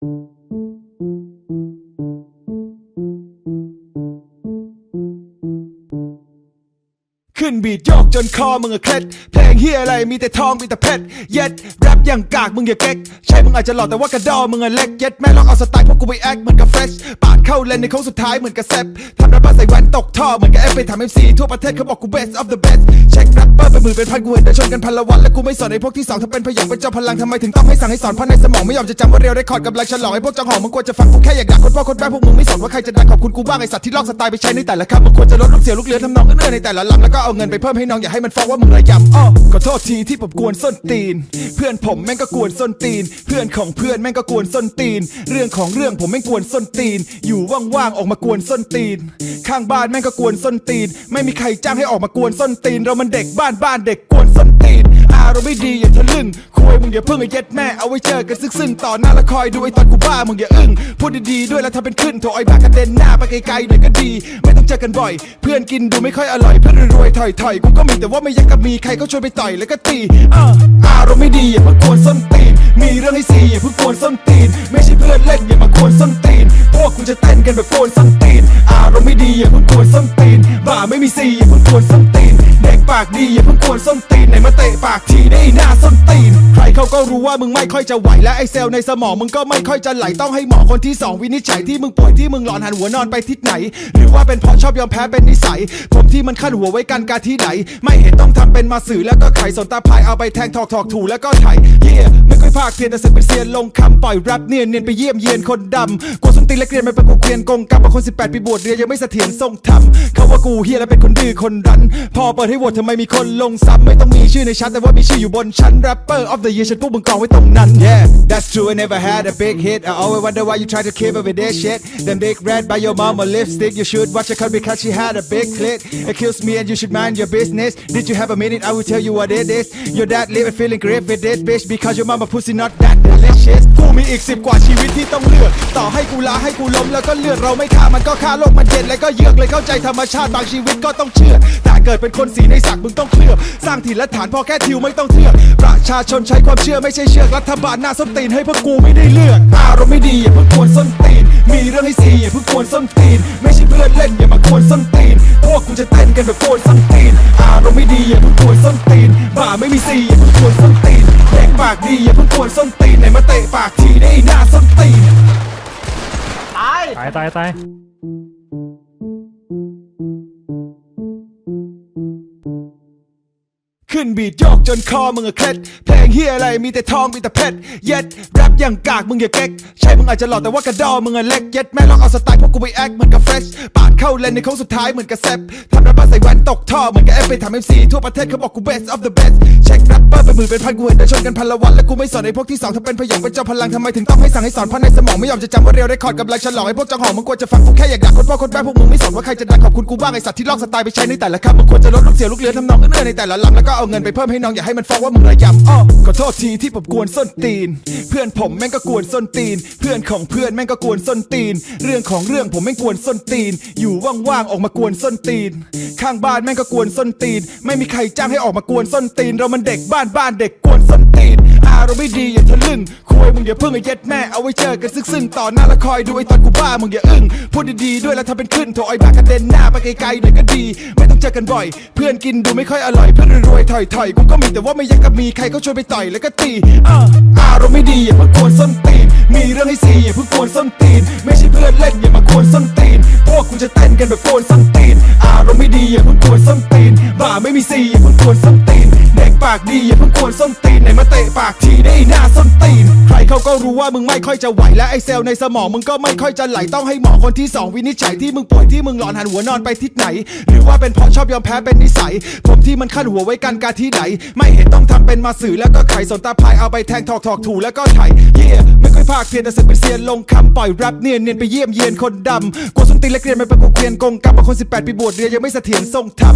ขึ้นบีดโยกจนคอมึงอะเคล็ดเพลงเฮียอะไรมีแต่ทองมีแต่เพชรเย็ดแรปอย่างกากมึงอย่าเก๊กใช่มึงอาจจะหล่อแต่ว่ากระดอมึงอะเล็กเย็ดแม่ลองเอาสไตล์พวกกูไปแอคเหมือนกับเฟรชปาดเข้าเลนในโค้งสุดท้ายเหมือนกับแซปทำรปเปอร์ใส่แว่นตกท่อเหมือนกับเอฟไปทำเอ็มซีทั่วประเทศเขาบอกกู best of the best เช็คแรปเปอร์เป็นหมื่นเป็นพันกูเห็นแต่ชนกันพันละวัน และกูไม่สอนไอ้พวกที่สองถ้าเป็นพยองเป็นเจ้าพลังทำไมถึงต้องให้สั่งให้สอนเพราะในสมองไม่ยอมจะจำว่าเรียวได้คอร์ดกำลังฉลองไอ้พวกจังหองมึงควรจะฟังกูแค่อยากด่าคนพ่อคนแม่พวกมึงไม่สนว่าใครจะดังขอบคุณกูบ้างไอ้สัตว์ที่ลอกสไตล์ไปใช้ในแต่ละคำมึงควรจะลดลูกเสียวลูกเรือทำนองเอื้อๆในแต่ละลำแล้วก็เอาเงินไปเพิ่มให้น้องอย่าให้มันฟ้องว่ามึงระยำอ้อขอโทษทีที่ผมกวนส้นตีน เพื่อนผมแม่งก็กวนส้นตีน เพื่อนของเพื่อนแม่งก็กวนส้นตีน เรื่องของเรื่องผมแม่งกวนส้นตีน อยู่ว่างๆออกมากวนส้นตีน ข้างบ้านแม่งก็กวนส้นตีน ไม่มีใครจ้างให้ออกมากวนส้นตีนเรามันเด็กบ้านบ้านเด็กกวนส้นตีนอารมณ์ไม่ดีอย่าทะลึ่งคุยมึงอย่าเพิ่งไอ้เย็ดแม่เอาไว้เจอกันซึ่งๆต่อหน้าและคอยดูไอ้ตอนกูบ้ามึงอย่าอึ้งพูดดีๆด้วยแล้วถ้าเป็นขึ้นโถไอ้บ้ากระเด็นหน้าไปไกลๆหน่อยก็ดี ไม่ต้องเจอกันบ่อย เพื่อนกินดูไม่ค่อยอร่อยเพื่อนรวยๆถอยๆกูก็มีแต่ว่าไม่อยากกับมีใครเขาชวนไปต่อยแล้วก็ตีอ่าอารมณ์ไม่ดีอย่าเพิ่งกวนส้นตีนมีเรื่องให้ซีอย่าเพิ่งกวนส้นตีน ไม่ใช่เพื่อนเล่นอย่ามากวนส้นตีน พวกกูจะเต้นกันแบบกวนส้นตีน อารมณ์ไม่ดีอย่าเพิ่งกวนส้นตีนบ้าไม่มีซีอย่าเพิ่งกวนส้นตีน ด็กปากดีอย่าเพิ่งกวนส้นตีนไหนมาเตะปากทีได้หน้าส้นตีนใคร ก็รู้ว่ามึงไม่ค่อยจะไหวและไอเซลล์ในสมองมึงก็ไม่ค่อยจะไหลต้องให้หมอคนที่สองวินิจฉัยที่มึงป่วยที่มึงหลอนหันหัวนอนไปทิศไหน หรือว่าเป็นเพราะชอบยอมแพ้เป็นนิสัย ผมที่มันขั้นหัวไว้กันการที่ไหน ไม่เห็นต้องทำเป็นมาสื่อแล้วก็ไขสนตาพายเอาไปแทงถอกถอกถูแล้วก็ไถเย่ไม่ค่อยภาคเพียนแต่สึกเป็นเซียนลงคำปล่อยแรปเนียนเนียนไปเยี่ยมเยียนคนดำกูส้นตีนและเกรียนไม่เป็นกูเกรียนกงกรรมบางคน 18 ปีบวชเรียนยังไม่เสถียรทรงธรรมเขาว่ากูเฮียและเป็นคนดื้อคนรั้นพอเปิดให้โหวตทำไมมีคนลงซ้ำไม่ต้องมีชื่อในชั้นแต่ว่ามีชื่ออยู่บนชั้น rapper of the year ฉัพวกมึงกองไว้ตรงนั้น yeah that's true I never had a big hit I always wonder why you try to keep up with that shit them big red by your mama lipstick you should watch her cut because she had a big clit accuse me and you should mind your business did you have a minute I will tell you what it is your dad living feeling great with this bitch because your mama pussy not that delicious กูมีอีกสิบกว่าชีวิตที่ต้องเลือกต่อให้กูลาให้กูล้มแล้วก็เลือดเราไม่ฆ่ามันก็ฆ่าโลกมันเย็นแล้วก็เยือกเลยเข้าใจธรรมชาติบางชีวิตก็ต้องเชื่อแต่เกิดเป็นคนสีในสักมึงต้องเคลือบสร้างถิ่นและฐานพอแค่ทิวไม่ต้องเทือกประชาชนใช้ความเชื่อไม่ใช่เชือกรัฐบาลหน้าส้นตีนให้พวกกูไม่ได้เลือก อารมณ์ไม่ดีอย่าเพิ่งกวนส้นตีน มีเรื่องให้ซีอย่าเพิ่งกวนส้นตีน ไม่ใช่เพื่อนเล่นอย่ามากวนส้นตีน พวกกูจะเต้นกันแบบกวนส้นตีน อารมณ์ไม่ดีอย่าเพิ่งกวนส้นตีนบ้าไม่มีซีอย่าเพิ่งกวนส้นตีนเด็กปากดีอย่าเพิ่งกวนส้นตีนไหนมาเตะปากทีได้หน้าส้นตีน ตายตายตายตายขึ้นบีดโยกจนคอมึงอะเคล็ด เพลง เฮียอะไรมีแต่ทองมีแต่เพชรเย็ดแรปอย่างกากมึงอย่าเก๊กใช่มึงอาจจะหล่อแต่ว่ากระดอมึงอะเล็กเย็ดแม่ลองเอาสไตล์พวกกูไปแอคเหมือนกับเฟรชปาดเข้าเลนในโค้งสุดท้ายเหมือนกับแซปทำแรปเปอร์ใส่แว่นตกท่อเหมือนกับเอฟไปทำเอ็มซีทั่วประเทศเขาบอกกู best of the best เช็คแรปเปอร์เป็นหมื่นเป็นพันกูเห็นแต่ชนกันพันละวันและกูไม่สอนไอ้พวกที่สองถ้าเป็นพยองเป็นเจ้าพลังทำไมถึงต้องให้สั่งให้สอนเพราะในสมองไม่ยอมจะจำว่าเรียวได้คอร์ดกำลังฉลองไอ้พวกจังหองมึงควรจะฟังกูแค่อยากด่าคนพ่อคนแม่พวกมึงไม่สนว่าใครจะดังขอบคุณกูบ้างไอ้สัตว์ที่ลอกสไตล์ไปใช้ในแต่ละคำมึงควรจะลดลูกเสียลูกเรือทำนองเอื้อในแต่ละลำแล้วก็เอาเงินไปเพิ่มให้น้องอย่าให้มันฟ้องว่ามึงระยำอ้อขอโทษทีที่ผมกวนส้นตีน เพื่อนผมแม่งก็กวนส้นตีน เพื่อนของเพื่อนแม่งก็กวนส้นตีน เรื่องของเรื่องผมแม่งกวนส้นตีน อยู่ว่างๆออกมากวนส้นตีน ข้างบ้านแม่งก็กวนส้นตีน ไม่มีใครจ้างให้ออกมากวนส้นตีน เรามันเด็กบ้านบ้านเด็กกวนส้น ตีนอาไม่ดีอย่าทะลึ่งคุยมึงอย่าเพิ่งไอ้เย็ดแม่เอาไว้เจอกันซึ่งๆต่อหน้าละคอยดูไอ้ตอนกูบ้ามึงอย่าอึ้งพูดดีๆด้วยแล้วถ้าเป็นขึ้นโถไอ้บ้ากระเด็นหน้าไปไกลๆหน่อยก็ดี ไม่ต้องเจอกันบ่อย เพื่อนกินดูไม่ค่อยอร่อยเพื่อนรวยๆถอยๆกูก็มีแต่ว่าไม่อยากกับมีใครเขาชวนไปต่อยแล้วก็ตีอ่าอารมณ์ไม่ดีอย่าเพิ่งกวนส้นตีนมีเรื่องให้ซีอย่าเพิ่งกวนส้นตีน ไม่ใช่เพื่อนเล่นอย่ามากวนส้นตีนพวกกูจะเต้นกันแบบกวนส้นากดีอย่าเพิ่งกวนส้นตีนไหนมาเตะปากทีได้หน้าส้นตีน ใครเขาก็รู้ว่ามึงไม่ค่อยจะไหวและไอเซลล์ในสมองมึงก็ไม่ค่อยจะไหลต้องให้หมอคนที่สองวินิจฉัยที่มึงป่วยที่มึงหลอนหันหัวนอนไปทิศไหน หรือว่าเป็นเพราะชอบยอมแพ้เป็นนิสัย ผมที่มันขั้นหัวไว้กันการที่ไหน ไม่เห็นต้องทำเป็นมาสื่อแล้วก็ไขสนตาพายเอาไปแทงถอกถอกถูแล้วก็ไถเย่ไม่ค่อยภาคเพียนแต่สึกเป็นเซียนลงคำปล่อยแรปเนียนเนียนไปเยี่ยมเยียนคนดำกูส้นตีนและเกรียนไม่เป็นกูเกรียนกงกรรมบางคน18ปีบวชเรียนยังไม่เสถียรทรงธรรม